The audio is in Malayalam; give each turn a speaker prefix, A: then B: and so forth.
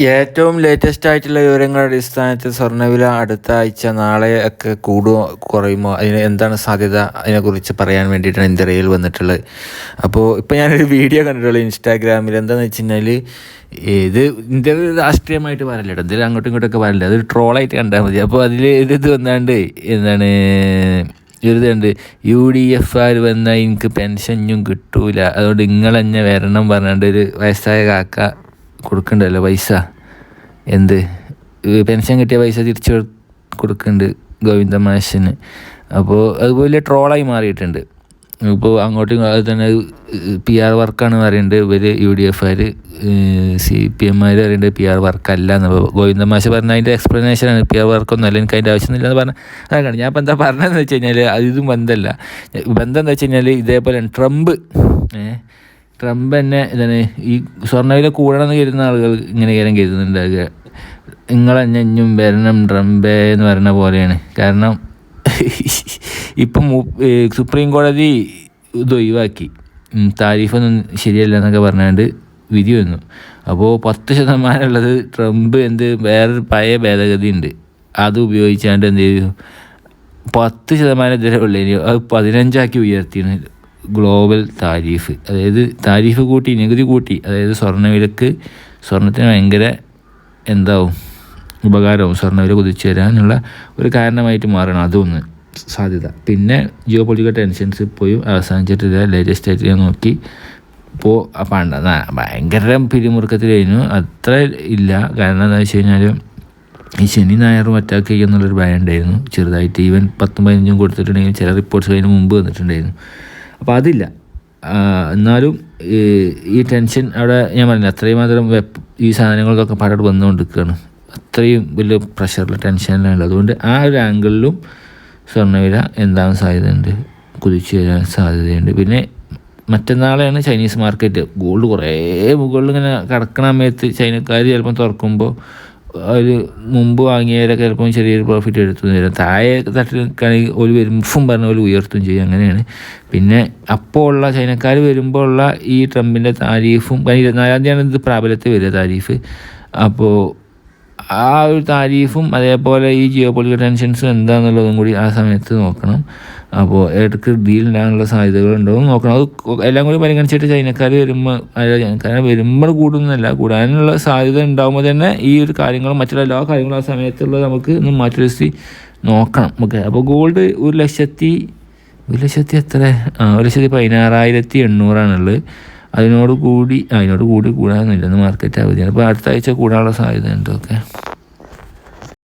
A: ഏറ്റവും ലേറ്റസ്റ്റ് ആയിട്ടുള്ള വിവരങ്ങളുടെ അടിസ്ഥാനത്തിൽ സ്വർണവില അടുത്ത ആഴ്ച നാളെ ഒക്കെ കൂടുമോ കുറയുമോ? അതിന് എന്താണ് സാധ്യത? അതിനെക്കുറിച്ച് പറയാൻ വേണ്ടിയിട്ടാണ് ഇന്ത്യയിൽ വന്നിട്ടുള്ളത്. അപ്പോൾ ഇപ്പോൾ ഞാനൊരു വീഡിയോ കണ്ടിട്ടുള്ളൂ ഇൻസ്റ്റാഗ്രാമിൽ. എന്താണെന്ന് വെച്ച് കഴിഞ്ഞാൽ ഇത് ഇന്ത്യ രാഷ്ട്രീയമായിട്ട് പറയില്ല കേട്ടോ. ഇതിൽ അങ്ങോട്ടും ഇങ്ങോട്ടൊക്കെ പറയില്ല അതൊരു ട്രോളായിട്ട് കണ്ടാൽ മതി. അപ്പോൾ അതിൽ ഇത് വന്നാണ്ട് എന്താണ് ഇതുണ്ട് യു ഡി എഫ് ആർ വന്നാൽ എനിക്ക് പെൻഷനും കിട്ടൂല. അതുകൊണ്ട് നിങ്ങളെന്നെ വരണം പറഞ്ഞാണ്ട് ഒരു വയസ്സായ കാക്ക കൊടുക്കണ്ടല്ലോ പൈസ. എന്ത്? പെൻഷൻ കിട്ടിയ പൈസ തിരിച്ചു കൊടുക്കുന്നുണ്ട് ഗോവിന്ദ മാഷിന്. അപ്പോൾ അതുപോലെ ട്രോളായി മാറിയിട്ടുണ്ട്. ഇപ്പോൾ അങ്ങോട്ടും അത് തന്നെ പി ആർ വർക്കാണ് പറയുന്നത് ഇവർ U D F R C P MR പറയുന്നത് പി ആർ വർക്കല്ല എന്ന്. ഗോവിന്ദ മാഷ് പറഞ്ഞ അതിന്റെ എക്സ്പ്ലനേഷനാണ് പി ആർ വർക്കൊന്നും അല്ല എനിക്ക് അതിന്റെ ആവശ്യമൊന്നുമില്ല എന്ന് പറഞ്ഞാൽ അതാണ് ഞാൻ ഇപ്പം എന്താ പറഞ്ഞതെന്ന് വെച്ച് കഴിഞ്ഞാൽ അതിതും ബന്ധമല്ല ബന്ധം എന്താ വെച്ച് കഴിഞ്ഞാൽ ഇതേപോലെ ട്രംപ് ഏഹ് ട്രംപ് തന്നെ ഇതാണ് ഈ സ്വർണവില കൂടണമെന്ന് കരുതുന്ന ആളുകൾ ഇങ്ങനെ കാര്യം കരുതുന്നുണ്ടാകുക നിങ്ങളെന്നെ ഇഞ്ഞും വരണം ട്രംപേ എന്ന് പറയുന്ന പോലെയാണ്. കാരണം ഇപ്പം സുപ്രീം കോടതി ഇത് ഒഴിവാക്കി. താരിഫൊന്നും ശരിയല്ല എന്നൊക്കെ പറഞ്ഞാണ്ട് വിധി വന്നു. അപ്പോൾ പത്ത് ശതമാനം ഉള്ളത് ട്രംപ് എന്ത് വേറൊരു പഴയ ഭേദഗതി ഉണ്ട് അത് ഉപയോഗിച്ചാണ്ട് എന്ത് ചെയ്തു? പത്ത് ശതമാനം ഇതുവരെ ഉള്ളതിന് അത് പതിനഞ്ചാക്കി ഉയർത്തിയാണ് ഗ്ലോബൽ താരീഫ് അതായത് താരീഫ് കൂട്ടി നികുതി കൂട്ടി അതായത് സ്വർണവിലക്ക് സ്വർണത്തിന് ഭയങ്കര എന്താവും ഉപകാരവും സ്വർണവില കുതിച്ചു തരാനുള്ള ഒരു കാരണമായിട്ട് മാറണം. അതൊന്ന് സാധ്യത. പിന്നെ ജിയോ പൊളിറ്റിക്കൽ ടെൻഷൻസ് ഇപ്പോഴും അവസാനിച്ചിട്ടില്ല. ലേറ്റസ്റ്റ് ആയിട്ട് ഞാൻ നോക്കി. ഇപ്പോൾ പണ്ട ഭയങ്കര പിരിമുറുക്കത്തിലായിരുന്നു. അത്ര ഇല്ല. കാരണം എന്താ വെച്ച് കഴിഞ്ഞാൽ ഈ ശനി ഞായറും അറ്റാക്ക് ചെയ്യുക എന്നുള്ളൊരു ഭയം ഉണ്ടായിരുന്നു ചെറുതായിട്ട് ഈവൻ പത്തും പതിനഞ്ചും കൊടുത്തിട്ടുണ്ടെങ്കിൽ ചില റിപ്പോർട്ട്സ് അതിന് മുമ്പ് വന്നിട്ടുണ്ടായിരുന്നു. അപ്പോൾ അതില്ല. എന്നാലും ഈ ടെൻഷൻ അവിടെ ഞാൻ പറഞ്ഞില്ല അത്രയും മാത്രം വെപ്പ് ഈ സാധനങ്ങൾക്കൊക്കെ പാടോട് വന്നുകൊണ്ടിരിക്കുകയാണ് അത്രയും വലിയ പ്രഷറിൽ ടെൻഷനിലാണ് അതുകൊണ്ട് ആ ഒരു ആംഗിളിലും സ്വർണവില എന്താകാൻ സാധ്യതയുണ്ട് കുതിച്ചു വരാൻ സാധ്യതയുണ്ട്. പിന്നെ മറ്റന്നാളെയാണ് ചൈനീസ് മാർക്കറ്റ് ഗോൾഡ് കുറേ മുകളിൽ ഇങ്ങനെ കിടക്കണ സമയത്ത് ചൈനക്കാർ ചിലപ്പം തുറക്കുമ്പോൾ ഒരു മുമ്പ് വാങ്ങിയവരൊക്കെ ചിലപ്പം ചെറിയൊരു പ്രോഫിറ്റ് എടുത്തു തരും. താഴെ തട്ടിൽ കണി ഒരു വരുമ്പം പറഞ്ഞ പോലെ ഉയർത്തും ചെയ്യും. അങ്ങനെയാണ്. പിന്നെ അപ്പോൾ ഉള്ള ചൈനക്കാർ വരുമ്പോൾ ഉള്ള ഈ ട്രംപിന്റെ താരീഫും ഇരുപത്തിനാലാം തീയതിയാണ് ഇത് പ്രാബല്യത്തിൽ വരിക താരീഫ്. അപ്പോൾ ആ ഒരു താരീഫും അതേപോലെ ഈ ജിയോ പൊളിറ്റിക്കൽ ടെൻഷൻസും എന്താണെന്നുള്ളതും കൂടി ആ സമയത്ത് നോക്കണം. അപ്പോൾ ഇടയ്ക്ക് ഡീൽ ഉണ്ടാകാനുള്ള സാധ്യതകളുണ്ടാവും നോക്കണം. അത് എല്ലാം കൂടി പരിഗണിച്ചിട്ട് ചൈനക്കാർ വരുമ്പോൾ ചൈനക്കാരെ വരുമ്പോൾ കൂടുന്നല്ല കൂടാനുള്ള സാധ്യത ഉണ്ടാകുമ്പോൾ തന്നെ ഈ ഒരു കാര്യങ്ങളും മറ്റുള്ള എല്ലാ കാര്യങ്ങളും ആ സമയത്തുള്ള നമുക്ക് ഒന്ന് മാറ്റി നോക്കണം. ഓക്കെ അപ്പോൾ ഗോൾഡ് ഒരു ലക്ഷത്തി ഒരു ലക്ഷത്തി എത്ര? ഒരു ലക്ഷത്തി പതിനാറായിരത്തി എണ്ണൂറാണുള്ളത്. അതിനോട് കൂടി അതിനോട് കൂടി കൂടാനൊന്നുമില്ല. മാർക്കറ്റ് അവധിയാണ്. അപ്പോൾ അടുത്ത ആഴ്ച കൂടാനുള്ള സാധ്യത ഉണ്ട് ഓക്കെ